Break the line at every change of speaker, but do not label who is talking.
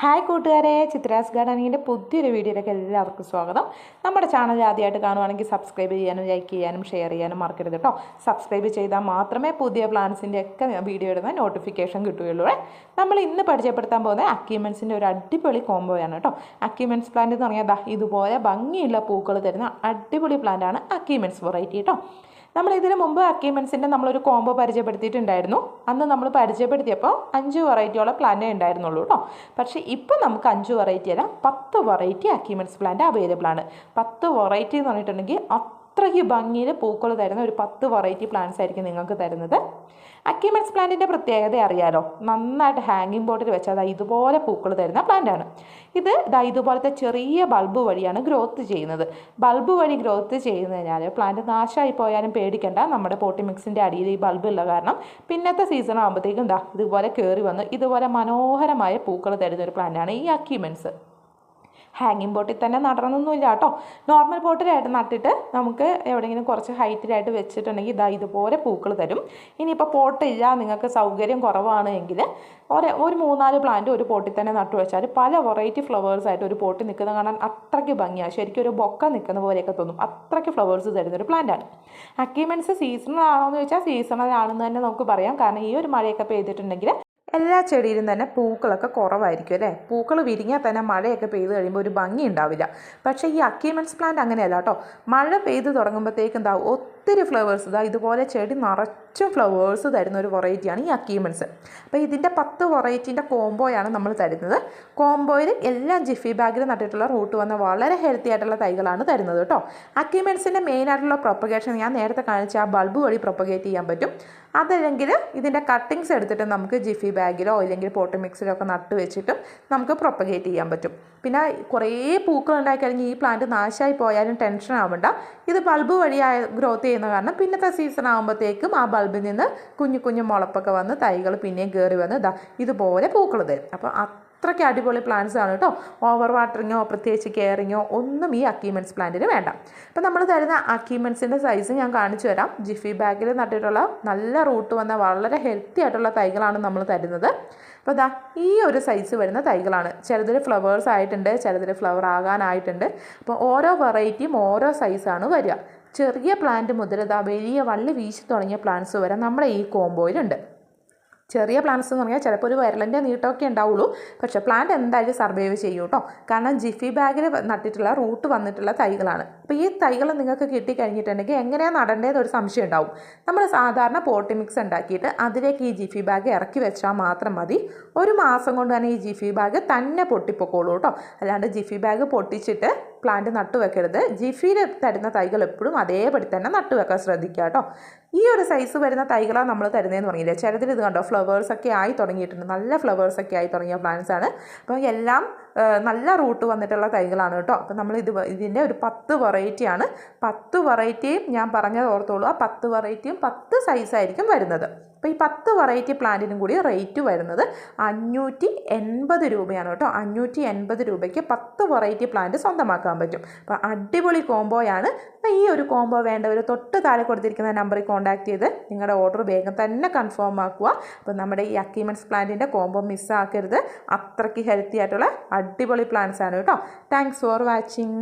Hi കൂട്ടുകാരെ. ചിത്രാസ് ഗാർഡനിങ്ങിന്റെ പുതിയൊരു വീഡിയോയിലേക്ക് എല്ലാവർക്കും സ്വാഗതം. നമ്മുടെ ചാനൽ ആദ്യമായിട്ട് കാണുവാണെങ്കിൽ സബ്സ്ക്രൈബ് ചെയ്യാനും ലൈക്ക് ചെയ്യാനും ഷെയർ ചെയ്യാനും മറക്കരുത് കേട്ടോ. സബ്സ്ക്രൈബ് ചെയ്താൽ മാത്രമേ പുതിയ പ്ലാൻസിന്റെ ഒക്കെ വീഡിയോ ഇടുന്ന നോട്ടിഫിക്കേഷൻ കിട്ടുകയുള്ളൂ. നമ്മൾ ഇന്ന് പരിചയപ്പെടുത്താൻ പോകുന്നത് അക്യൂമെൻസിന്റെ ഒരു അടിപൊളി കോംബോയാണ് കേട്ടോ. അക്യൂമെൻസ് പ്ലാന്റ് എന്ന് പറഞ്ഞാൽ ഇതുപോലെ ഭംഗിയുള്ള പൂക്കൾ തരുന്ന അടിപൊളി പ്ലാന്റാണ് അക്യൂമെൻസ് വെറൈറ്റി കേട്ടോ. നമ്മൾ ഇതിനു മുമ്പ് അക്യൂമെൻസിന്റെ നമ്മളൊരു കോംബോ പരിചയപ്പെടുത്തിയിട്ടുണ്ടായിരുന്നു. അന്ന് നമ്മൾ പരിചയപ്പെടുത്തിയപ്പോൾ അഞ്ച് വെറൈറ്റിയോളം പ്ലാന്റേ ഉണ്ടായിരുന്നുള്ളൂ കേട്ടോ. പക്ഷേ ഇപ്പോൾ നമുക്ക് അഞ്ച് വെറൈറ്റി അല്ല പത്ത് വെറൈറ്റി അക്യൂമെൻസ് പ്ലാന്റ് അവൈലബിൾ ആണ്. പത്ത് വെറൈറ്റി എന്ന് പറഞ്ഞിട്ടുണ്ടെങ്കിൽ അത്രയ്ക്ക് ഭംഗിയിൽ പൂക്കൾ തരുന്ന ഒരു പത്ത് വെറൈറ്റി പ്ലാന്റ്സ് ആയിരിക്കും നിങ്ങൾക്ക് തരുന്നത്. അക്യൂമെൻസ് പ്ലാന്റിന്റെ പ്രത്യേകത അറിയാലോ? നന്നായിട്ട് ഹാങ്ങിങ് ബോർഡിൽ വെച്ചാൽ ദാ ഇതുപോലെ പൂക്കൾ തരുന്ന പ്ലാന്റാണ് ഇത് ഇതാ ഇതുപോലത്തെ ചെറിയ ബൾബ് വഴിയാണ് ഗ്രോത്ത് ചെയ്യുന്നത്. ബൾബ് വഴി ഗ്രോത്ത് ചെയ്യുന്നതിനാൽ പ്ലാന്റ് നാശമായി പോയാലും പേടിക്കേണ്ട. നമ്മുടെ പോട്ടി മിക്സിന്റെ അടിയിൽ ഈ ബൾബ് ഉള്ള കാരണം പിന്നത്തെ സീസൺ ആകുമ്പോഴത്തേക്കും ഇതാ ഇതുപോലെ കയറി വന്ന് ഇതുപോലെ മനോഹരമായ പൂക്കൾ തരുന്ന ഒരു പ്ലാന്റാണ് ഈ അക്യൂമെൻസ് ഹാങ്ങിങ് ബോട്ടിൽ തന്നെ നടണമെന്നൊന്നുമില്ല കേട്ടോ. നോർമൽ ബോട്ടിലായിട്ട് നട്ടിട്ട് നമുക്ക് എവിടെയെങ്കിലും കുറച്ച് ഹൈറ്റിലായിട്ട് വെച്ചിട്ടുണ്ടെങ്കിൽ ഇതാ ഇതുപോലെ പൂക്കൾ തരും. ഇനിയിപ്പോൾ പോട്ടില്ല നിങ്ങൾക്ക് സൗകര്യം കുറവാണ് എങ്കിൽ ഒരു ഒരു മൂന്നാൽ പ്ലാന്റ് ഒരു പോട്ടിൽ തന്നെ നട്ടു വെച്ചാൽ പല വെറൈറ്റി ഫ്ലവേഴ്സ് ആയിട്ട് ഒരു പോട്ടിൽ നിൽക്കുന്നത് കാണാൻ അത്രയ്ക്ക് ഭംഗിയാണ് ശരിക്കും ഒരു ബൊക്ക നിൽക്കുന്ന പോലെയൊക്കെ തോന്നും. അത്രയ്ക്ക് ഫ്ലവേഴ്സ് തരുന്ന ഒരു പ്ലാന്റാണ് അക്യൂമെൻസ് സീസണൽ ആണോ എന്ന് ചോദിച്ചാൽ സീസണൽ ആണെന്ന് തന്നെ നമുക്ക് പറയാം. കാരണം ഈ ഒരു മഴയൊക്കെ പെയ്തിട്ടുണ്ടെങ്കിൽ എല്ലാ ചെടിയിലും തന്നെ പൂക്കളൊക്കെ കുറവായിരിക്കും അല്ലേ? പൂക്കൾ വിരിഞ്ഞാൽ തന്നെ മഴയൊക്കെ പെയ്ത് കഴിയുമ്പോൾ ഒരു ഭംഗി ഉണ്ടാവില്ല. പക്ഷേ ഈ അക്യൂമെൻസ് പ്ലാന്റ് അങ്ങനെയല്ല കേട്ടോ. മഴ പെയ്ത് തുടങ്ങുമ്പോഴത്തേക്കും എന്താ ഒത്തിരി ഫ്ലവേഴ്സ് ഇതാ ഇതുപോലെ ചെടി നിറച്ചും ഫ്ലവേഴ്സ് തരുന്ന ഒരു വെറൈറ്റിയാണ് ഈ അക്യൂമെൻസ് അപ്പോൾ ഇതിന്റെ പത്ത് വെറൈറ്റീന്റെ കോംബോയാണ് നമ്മൾ തരുന്നത്. കോംബോയിൽ എല്ലാം ജിഫി ബാഗിൽ നട്ടിട്ടുള്ള റൂട്ട് വന്ന വളരെ ഹെൽത്തി ആയിട്ടുള്ള തൈകളാണ് തരുന്നത് കേട്ടോ. അക്യൂമെൻസിന്റെ മെയിൻ ആയിട്ടുള്ള പ്രൊപ്പഗേഷൻ ഞാൻ നേരത്തെ കാണിച്ച ആ ബൾബ് വഴി പ്രൊപ്പഗേറ്റ് ചെയ്യാൻ പറ്റും. അതല്ലെങ്കിൽ ഇതിന്റെ കട്ടിങ്സ് എടുത്തിട്ട് നമുക്ക് ജിഫി ബാഗിലോ അല്ലെങ്കിൽ പോട്ട് മിക്സിലോ ഒക്കെ നട്ട് വെച്ചിട്ടും നമുക്ക് പ്രൊപ്പഗേറ്റ് ചെയ്യാൻ പറ്റും. പിന്നെ കുറേ പൂക്കൾ ഉണ്ടായി ഈ പ്ലാന്റ് നാശമായി പോയാലും ടെൻഷൻ ആവണ്ട. ഇത് ബൾബ് വഴിയായ ഗ്രോത്ത് ചെയ്യുന്ന കാരണം പിന്നത്തെ സീസൺ ആകുമ്പോഴത്തേക്കും ആ ബൾബിൽ നിന്ന് കുഞ്ഞു കുഞ്ഞു മുളപ്പൊക്കെ വന്ന് തൈകൾ പിന്നെയും കയറി വന്ന് ഇതാ ഇതുപോലെ പൂക്കൾ തരും. അപ്പോൾ അത്രയ്ക്ക് അടിപൊളി പ്ലാന്റ്സ് ആണ് കേട്ടോ ഓവർ വാട്ടറിങ്ങോ പ്രത്യേകിച്ച് കെയറിങ്ങോ ഒന്നും ഈ അക്കീമെൻസ് പ്ലാന്റിന് വേണ്ട. അപ്പോൾ നമ്മൾ തരുന്ന അക്കീമെൻസിന്റെ സൈസ് ഞാൻ കാണിച്ചു തരാം. ജിഫി ബാഗിൽ നട്ടിട്ടുള്ള നല്ല റൂട്ട് വന്ന വളരെ ഹെൽത്തി ആയിട്ടുള്ള തൈകളാണ് നമ്മൾ തരുന്നത്. അപ്പോൾ ദാ ഈ ഒരു സൈസ് വരുന്ന തൈകളാണ്. ചിലതിൽ ഫ്ലവേഴ്സ് ആയിട്ടുണ്ട് ചിലതിൽ ഫ്ലവർ ആകാനായിട്ടുണ്ട്. അപ്പോൾ ഓരോ വെറൈറ്റിയും ഓരോ സൈസാണ് വരിക. ചെറിയ പ്ലാന്റ് മുതൽ ഇതാ വലിയ വള്ളി വീശി തുടങ്ങിയ പ്ലാന്റ്സ് വരെ നമ്മുടെ ഈ കോമ്പോയിലുണ്ട് ചെറിയ പ്ലാന്റ്സ് എന്ന് പറഞ്ഞാൽ ചിലപ്പോൾ ഒരു വിരലിന്റെ നീട്ടമൊക്കെ ഉണ്ടാവുള്ളൂ. പക്ഷേ പ്ലാന്റ് എന്തായാലും സർവൈവ് ചെയ്യും കേട്ടോ. കാരണം ജിഫി ബാഗിൽ നട്ടിട്ടുള്ള റൂട്ട് വന്നിട്ടുള്ള തൈകളാണ്. അപ്പോൾ ഈ തൈകൾ നിങ്ങൾക്ക് കിട്ടിക്കഴിഞ്ഞിട്ടുണ്ടെങ്കിൽ എങ്ങനെയാണ് നടേണ്ടത് ഒരു സംശയം ഉണ്ടാവും. നമ്മൾ സാധാരണ പോട്ടി മിക്സ് ഉണ്ടാക്കിയിട്ട് അതിലേക്ക് ഈ ജിഫി ബാഗ് ഇറക്കി വെച്ചാൽ മാത്രം മതി. ഒരു മാസം കൊണ്ട് തന്നെ ഈ ജിഫി ബാഗ് തന്നെ പൊട്ടിപ്പൊക്കോളൂ കേട്ടോ. അല്ലാണ്ട് ജിഫി ബാഗ് പൊട്ടിച്ചിട്ട് പ്ലാന്റ് നട്ടു വെക്കരുത്. ജിഫിയിൽ തരുന്ന തൈകൾ എപ്പോഴും അതേപടി തന്നെ നട്ടു വെക്കാൻ ശ്രദ്ധിക്കുക കേട്ടോ. ഈ ഒരു സൈസ് വരുന്ന തൈകളാണ് നമ്മൾ തരുന്നതെന്ന് പറഞ്ഞില്ലേ? ചിലതിൽ ഇത് കണ്ടോ? ഫ്ലവേഴ്സൊക്കെ ആയി തുടങ്ങിയിട്ടുണ്ട്. നല്ല ഫ്ലവേഴ്സൊക്കെ ആയി തുടങ്ങിയ പ്ലാന്റ്സാണ് അപ്പോൾ എല്ലാം നല്ല റൂട്ട് വന്നിട്ടുള്ള തൈകളാണ് കേട്ടോ. അപ്പോൾ നമ്മൾ ഇത് ഇതിന്റെ ഒരു പത്ത് വെറൈറ്റിയാണ് പത്ത് വെറൈറ്റിയും ഞാൻ പറഞ്ഞത് ഓർത്തോളൂ. ആ പത്ത് വെറൈറ്റിയും പത്ത് സൈസായിരിക്കും വരുന്നത്. അപ്പോൾ ഈ പത്ത് വെറൈറ്റി പ്ലാന്റിനും കൂടി റേറ്റ് വരുന്നത് അഞ്ഞൂറ്റി എൺപത് രൂപയാണ് കേട്ടോ. അഞ്ഞൂറ്റി എൺപത് രൂപയ്ക്ക് പത്ത് വെറൈറ്റി പ്ലാന്റ് സ്വന്തമാക്കാൻ പറ്റും. അപ്പോൾ അടിപൊളി കോംബോയാണ് അപ്പോൾ ഈ ഒരു കോംബോ വേണ്ടവർ തൊട്ട് താഴെ കൊടുത്തിരിക്കുന്ന നമ്പറിൽ കോൺടാക്ട് ചെയ്ത് നിങ്ങളുടെ ഓർഡർ വേഗം തന്നെ കൺഫേം ആക്കുക. അപ്പോൾ നമ്മുടെ ഈ അക്കീമെൻസ് പ്ലാന്റിന്റെ കോംബോ മിസ്സാക്കരുത് അത്രയ്ക്ക് ഹെൽത്തി ആയിട്ടുള്ള അടിപൊളി പ്ലാൻസ് ആണ് കേട്ടോ. Thanks for watching